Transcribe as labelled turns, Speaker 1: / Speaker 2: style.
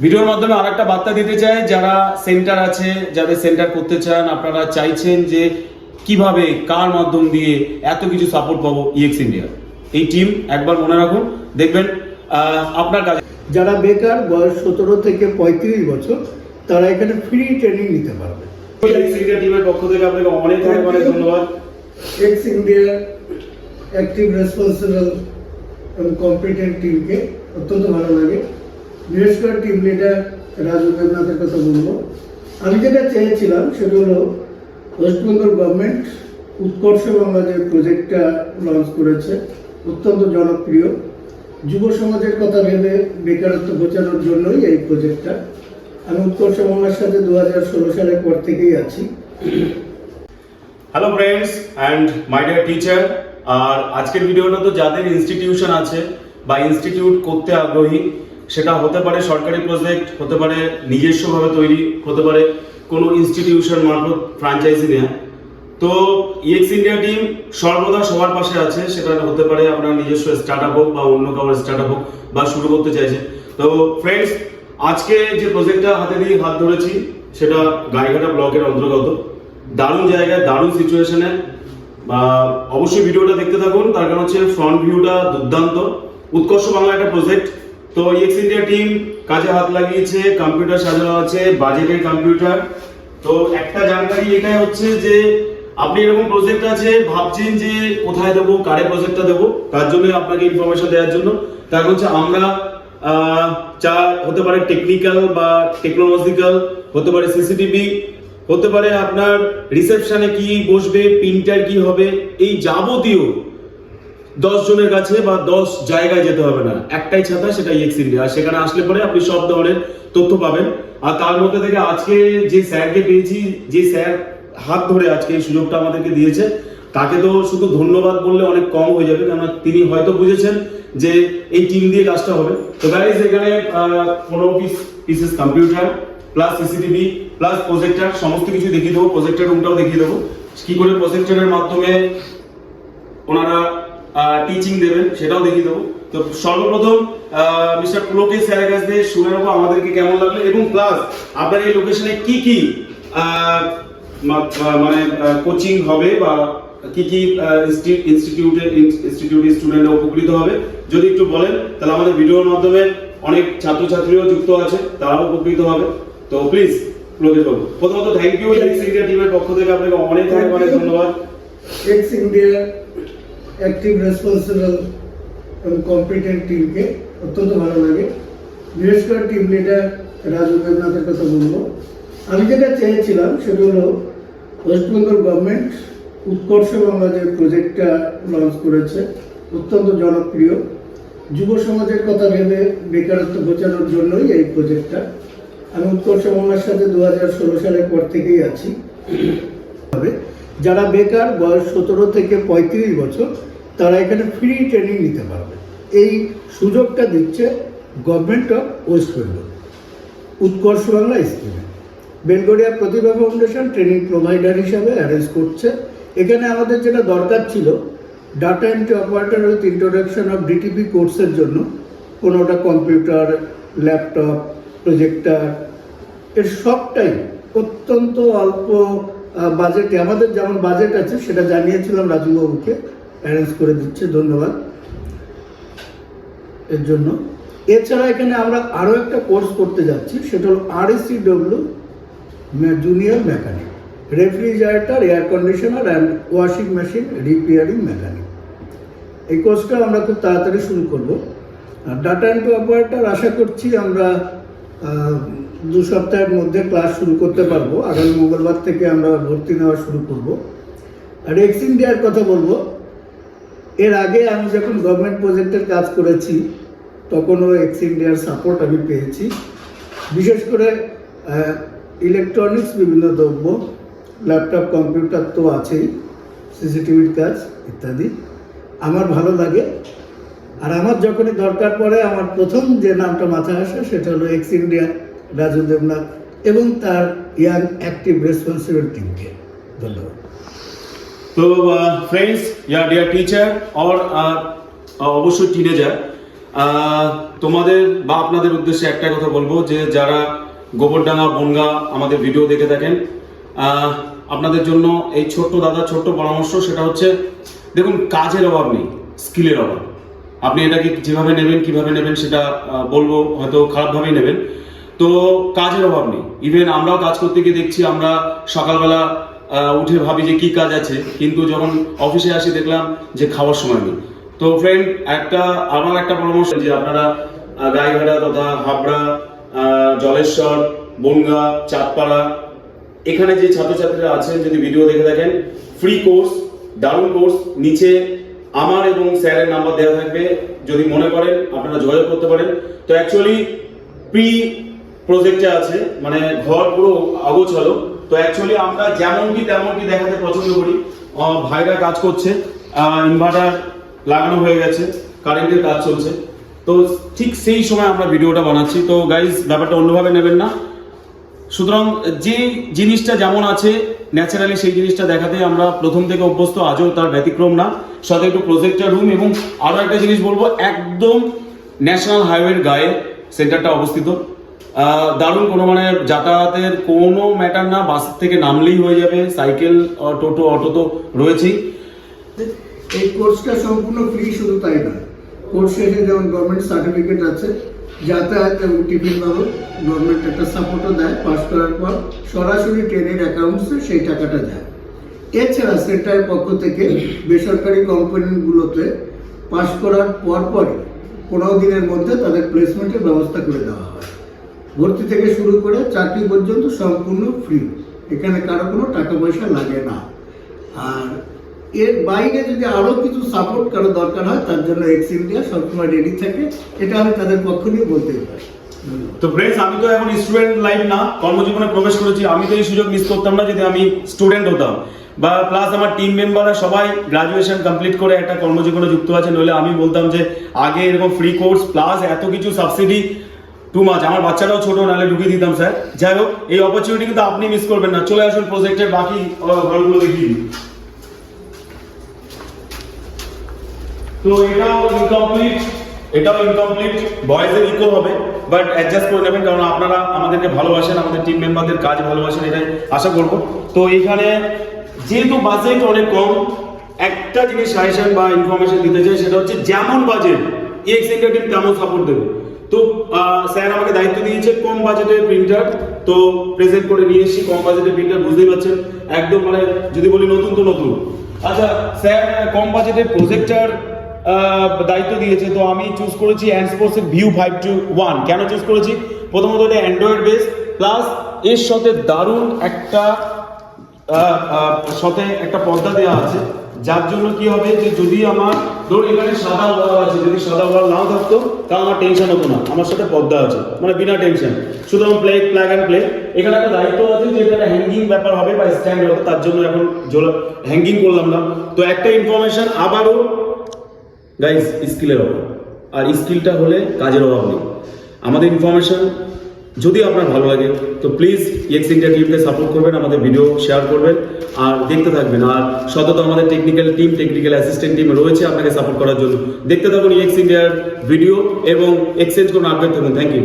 Speaker 1: ভিডিওর মাধ্যমে আর একটা বার্তা দিতে চাই যারা সেন্টার আছে যাদের সেন্টার করতে চান আপনারা চাইছেন যে কীভাবে কার মাধ্যম দিয়ে এত কিছু সাপোর্ট পাবো ইএক্স ইন্ডিয়া এই টিম একবার মনে রাখুন দেখবেন আপনার কাছে
Speaker 2: যারা বেকার বয়স সতেরো থেকে পঁয়ত্রিশ বছর তারা এখানে ফ্রি ট্রেনিং নিতে পারবে।
Speaker 1: ইন্ডিয়া টিমের পক্ষ থেকে আপনাকে অনেক অনেক অনেক ধন্যবাদ।
Speaker 2: এক্স ইন্ডিয়া অ্যাক্টিভ রেসপন্সিবল এবং কম্পিটেন্ট টিমকে অত্যন্ত ভালো লাগে। বিশেষ টিম লিডার রাজু দেবনাথের কথা বলব। আমি যেটা চেয়েছিলাম সেটা হলো ওয়েস্ট বেঙ্গল গভর্নমেন্ট উৎকর্ষ বাংলা যে প্রজেক্টটা লঞ্চ করেছে, অত্যন্ত জনপ্রিয়। যুব সমাজের কথা ভেবে বেকারত্ব ঘোচানোর জন্যই এই প্রজেক্টটা আমি উৎকর্ষ বাংলার সাথে দু হাজার ষোলো সালের পর থেকেই আছি।
Speaker 1: Hello friends and my dear teacher আর আজকের ভিডিওটা তো যাদের ইনস্টিটিউশন আছে বা ইনস্টিটিউট করতে আগ্রহী সেটা হতে পারে সরকারি প্রজেক্ট হতে পারে নিজস্বভাবে তৈরি, হতে পারে কোনো ইনস্টিটিউশন মারফত ফ্রাঞ্চাইজি নেওয়া তো ইএক্স ইন্ডিয়া টিম সর্বদা সবার পাশে আছে, সেটা হতে পারে আপনার নিজস্ব স্টার্ট আপ হোক বা অন্য কারোর স্টার্ট আপ হোক বা শুরু করতে চাইছে। তো ফ্রেন্ডস আজকে যে প্রজেক্টটা হাতে দিয়ে হাত ধরেছি, সেটা গাইঘাটা ব্লকের অন্তর্গত। দারুণ জায়গায়, দারুণ সিচুয়েশনে অবশ্যই ভিডিওটা দেখতে থাকুন, তার কারণ হচ্ছে ফ্রন্ট ভিউটা দুর্দান্ত। উৎকর্ষ বাংলা একটা প্রজেক্ট তো ইএক্স ইন্ডিয়া টিম কাজে হাত লাগিয়েছে কম্পিউটার সাজানো আছে বাজেটের কম্পিউটার তো একটা জানকারি এটাই হচ্ছে যে, আপনি এরকম প্রজেক্ট আছে, ভাবছেন যে কোথায় দেবো, কারে প্রজেক্টটা দেবো, তার জন্য আপনাকে ইনফরমেশন দেওয়ার জন্য। তার হচ্ছে আমরা চা হতে পারে টেকনিক্যাল বা টেকনোলজিক্যাল হতে পারে সিসিটিভি হতে পারে আপনার রিসেপশনে কি বসবে প্রিন্টার কি হবে, এই যাবতীয় দশ জনের কাছে বা দশ জায়গায় যেতে হবে না। একটাই ছাতা সেটা ইএক্স ইন্ডিয়া আর সেখানে আসলে পরে আপনি সব ধরনের তথ্য পাবেন। আর তার মধ্যে থেকে আজকে যে স্যারকে পেয়েছি, যে স্যার হাত ধরে আজকে এই সুযোগটা আমাদেরকে দিয়েছে, তাকে তো শুধু ধন্যবাদ বললে অনেক কম হয়ে যাবে, কেননা তিনি হয়তো বুঝেছেন যে এই টিম দিয়ে কাজটা হবে। তো গাইজ এখানে পনেরো piece pieces computer plus CCTV plus projector সমস্ত কিছু দেখিয়ে দেবো। প্রজেক্টার রুমটাও দেখিয়ে দেবো। কি করে প্রজেক্টারের মাধ্যমে ওনারা টিচিং দেবেন সেটাও দেখিয়ে দেবো। তো সর্বপ্রথম মিস্টার পুলকে স্যারের কাছ থেকে শুনে নেব আমাদেরকে কেমন লাগল এবং প্লাস আপনার এই লোকেশনে কি কি মানে কোচিং হবে বা কি কি ইনস্টিটিউটে ইনস্টিটিউটের স্টুডেন্টরা উপকৃত হবে যদি একটু বলেন তাহলে আমাদের ভিডিওর মাধ্যমে অনেক ছাত্রছাত্রীও যুক্ত আছে তারাও উপকৃত হবে। তো প্লিজ পুলকেশ বাবু প্রথমত থ্যাংক ইউ ইন্ডিয়া টিমের পক্ষ থেকে আপনাকে অনেক অনেক অনেক ধন্যবাদ।
Speaker 2: এক্স ইন্ডিয়া অ্যাক্টিভ রেসপন্সিবল এবং কম্পিটেন্ট টিমকে অত্যন্ত ভালো লাগে। বিশেষ করে টিম লিডার রাজু দেবনাথের কথা বলব। আমি যেটা চেয়েছিলাম সেটা হলো ওয়েস্ট বেঙ্গল গভর্নমেন্ট উৎকর্ষ বাংলা যে প্রজেক্টটা লঞ্চ করেছে, অত্যন্ত জনপ্রিয়। যুব সমাজের কথা ভেবে বেকারত্ব ঘোচানোর জন্যই এই প্রজেক্টটা আমি উৎকর্ষ বাংলার সাথে দু হাজার ষোলো সালের পর থেকেই আছি। হবে যারা বেকার, বয়স সতেরো থেকে পঁয়ত্রিশ বছর, তারা এখানে ফ্রি ট্রেনিং নিতে পারবে। এই সুযোগটা দিচ্ছে government of West Bengal Utkarsh Bangla স্কিমে। Belgharia Pratibha foundation training provider হিসাবে অ্যারেঞ্জ করছে। এখানে আমাদের যেটা দরকার ছিল data entry operator with introduction of DTP কোর্সের জন্য, কোনোটা কম্পিউটার ল্যাপটপ প্রজেক্টার এর সবটাই অত্যন্ত অল্প বাজেটে আমাদের যেমন বাজেট আছে, সেটা জানিয়েছিলাম রাজুবাবুকে। অ্যারেঞ্জ করে দিচ্ছে, ধন্যবাদ এর জন্য। এছাড়া এখানে আমরা আরও একটা কোর্স করতে যাচ্ছি, সেটা হলো RSC W junior mechanic refrigerator air conditioner and washing machine repairing mechanic এই কোর্সটা আমরা খুব তাড়াতাড়ি শুরু করব। ডাটা এন্ট্রি অপারেটর আশা করছি আমরা দু সপ্তাহের মধ্যে ক্লাস শুরু করতে পারব। আগামী মঙ্গলবার থেকে আমরা ভর্তি নেওয়া শুরু করব। আর এক্স ইন্ডিয়ার কথা বলব। এর আগে আমি যখন গভর্নমেন্ট প্রজেক্টের কাজ করেছি, তখনও এক্স ইন্ডিয়ার সাপোর্ট আমি পেয়েছি। বিশেষ করে ইলেকট্রনিক্স বিভিন্ন দ্রব্য ল্যাপটপ কম্পিউটার তো আছেই সিসিটিভির কাজ ইত্যাদি। আমার ভালো লাগে। আর আমার যখনই দরকার পড়ে, আমার প্রথম যে নামটা মাথায় আসে, সেটা হলো এক্স ইন্ডিয়া রাজু দেবনাথ এবং তার ইয়াং অ্যাক্টিভ রেসপন্সিবল টিমকে ধন্যবাদ।
Speaker 1: তো ফ্রেন্ডস ইয়া ডিয়ার টিচার और অবশ্যই টিনেজার তোমাদের বা আপনাদের উদ্দেশ্যে একটা কথা বলব যে, যারা গোবরডাঙ্গা, বনগা আমাদের ভিডিও দেখে থাকেন আপনাদের জন্য এই ছোট্ট দাদা ছোট্ট পরামর্শ সেটা হচ্ছে, দেখুন, কাজের অভাব নেই, স্কিলের অভাব। আপনি এটাকে যেভাবে নেবেন, কীভাবে নেবেন সেটা বলব, হয়তো খারাপভাবেই নেবেন। তো কাজের অভাব নেই। ইভেন আমরাও কাজ করতে গিয়ে দেখছি, আমরা সকালবেলা উঠে ভাবি যে কি কাজ আছে। কিন্তু যখন অফিসে আসি, দেখলাম যে খাওয়ার সময় নেই। তো ফ্রেন্ড একটা, আমার একটা পরামর্শ যে আপনারা গাইঘাটা তথা হাবড়া জলেশ্বর, বনগা, চাঁদপাড়া, এখানে যে ছাত্রছাত্রীরা আছেন, যদি ভিডিও দেখে থাকেন ফ্রি কোর্স দারুণ কোর্স নিচে আমার এবং স্যারের নাম্বার দেওয়া থাকবে। যদি মনে করেন, আপনারা যোগাযোগ করতে পারেন। তো অ্যাকচুয়ালি প্রি প্রজেক্টে আছে মানে ঘর পুরো অগোছালো। তো অ্যাকচুয়ালি আমরা যেমনটি তেমনটি দেখাতে পছন্দ করি। ভাইরা কাজ করছে ইনভার্টার লাগানো হয়ে গেছে কারেন্টের কাজ চলছে। তো ঠিক সেই সময় আমরা ভিডিওটা বানাচ্ছি। তো গাইজ ব্যাপারটা অন্যভাবে নেবেন না। সুতরাং যে জিনিসটা যেমন আছে ন্যাচারালি সেই জিনিসটা দেখাতে আমরা প্রথম থেকে অভ্যস্ত, আজও তার ব্যতিক্রম না। সাথে একটু প্রজেক্টর রুম এবং আরও একটা জিনিস বলব, একদম ন্যাশনাল হাইওয়ের গায়ে সেন্টারটা অবস্থিত। দারুণ কোনো মানে যাতায়াতের কোনো ম্যাটার না বাস থেকে নামলেই হয়ে যাবে সাইকেল টোটো অটো তো রয়েছেই।
Speaker 2: এই কোর্সটা সম্পূর্ণ ফ্রি শুধু তাই না। কোর্স শেষে যেমন গভর্নমেন্ট সার্টিফিকেট আছে, যাতায়াত এবং টিফিন বাবদ গভর্নমেন্ট একটা সাপোর্টও দেয় পাস করার পর সরাসরি ট্রেনের অ্যাকাউন্টসে সেই টাকাটা যায়। এছাড়া সেন্টারের পক্ষ থেকে বেসরকারি কোম্পানিগুলোতে পাস করার পরপরই পনেরো দিনের মধ্যে তাদের প্লেসমেন্টের ব্যবস্থা করে দেওয়া হয়। ভর্তি থেকে শুরু করে চাকরি পর্যন্ত সম্পূর্ণ ফ্রি এখানে কারও কোনো টাকা পয়সা লাগে না। আর এর বাইরে যদি আরও কিছু সাপোর্ট কারও দরকার হয়, তার জন্য এক্স ইন্ডিয়া সবসময় রেডি থাকে। এটা আমি তাদের পক্ষ নিয়ে বলতে পারি
Speaker 1: তো ফ্রেন্ডস আমি তো এখন স্টুডেন্ট লাইফ না, কর্মজীবনে প্রবেশ করেছি। আমি তো এই সুযোগ মিস করতাম না, যদি আমি স্টুডেন্ট হতাম। বা প্লাস আমার টিম মেম্বাররা সবাই গ্রাজুয়েশন কমপ্লিট করে একটা কর্মজীবনে যুক্ত আছে। নইলে আমি বলতাম যে, আগে এরকম ফ্রি কোর্স প্লাস এত কিছু সাবসিডি টু মাছ আমার বাচ্চারাও ছোট, নাহলে ঢুকিয়ে দিতাম, স্যার। যাই হোক, এই অপরচুনিটি কিন্তু আপনি মিস করবেন না। চলে আসুন প্রজেক্টের বাকি দেখিয়ে দিই। তো এটাও ইনকমপ্লিট এটাও ইনকমপ্লিট বয়েজের ইকো হবে বাট অ্যাডজাস্ট করে নেবেন, কারণ আপনারা আমাদেরকে ভালোবাসেন, আমাদের টিম মেম্বারদের কাজ ভালোবাসেন, এটাই আশা করব। তো এখানে যেহেতু বাজেট অনেক কম, একটা জিনিস সাজেশন বা ইনফরমেশন দিতে চাই, সেটা হচ্ছে যেমন বাজেট এক্স ইন্ডিয়া তেমন সাপোর্ট দেবে। তো স্যার আমাকে দায়িত্ব দিয়েছে কম বাজেটের প্রিন্টার তো প্রেজেন্ট করে নিয়ে এসেছি কম বাজেটের প্রিন্টার বুঝতেই পারছেন? একদম মানে যদি বলি নতুন, তো নতুন। আচ্ছা স্যার, কম বাজেটের প্রজেক্টর দায়িত্ব দিয়েছে, তো আমি চুজ করেছি অ্যান্ডস্পোর্টসের ভিউ ফাইভ টু ওয়ান কেন চুজ করেছি? প্রথমত এটা অ্যান্ড্রয়েড বেস প্লাস এর সাথে দারুণ একটা সাথে একটা পর্দা দেওয়া আছে। যার জন্য কি হবে যে যদি আমার, ধরুন এখানে সাদা ওয়াল আছে, যদি সাদা ওয়াল নাও থাকতো তাও আমার টেনশন হতো না, আমার সাথে পর্দা আছে মানে বিনা টেনশন আমার প্লে প্লাগ অ্যান্ড প্লে এখানে একটা দায়িত্ব আছে যে এটা হ্যাঙ্গিং ব্যাপার হবে বা স্ট্যান্ড হবে, তার জন্য এখন হ্যাঙ্গিং করলাম না। তো একটা ইনফরমেশন আবারও গাইস স্কিলের অভাব। আর স্কিলটা হলে কাজের অভাব নেই। আমাদের ইনফরমেশন যদি আপনার ভালো লাগে, তো প্লিজ এক্স ইন্ডিয়া টিমকে সাপোর্ট করবেন, আমাদের ভিডিও শেয়ার করবেন, আর দেখতে থাকবেন। আর সতত আমাদের technical team technical assistant team রয়েছে আপনাকে সাপোর্ট করার জন্য। দেখতে থাকুন এক্স ইন্ডিয়ার ভিডিও এবং এক্সচেঞ্জ করুন আপডেট থাকুন। Thank you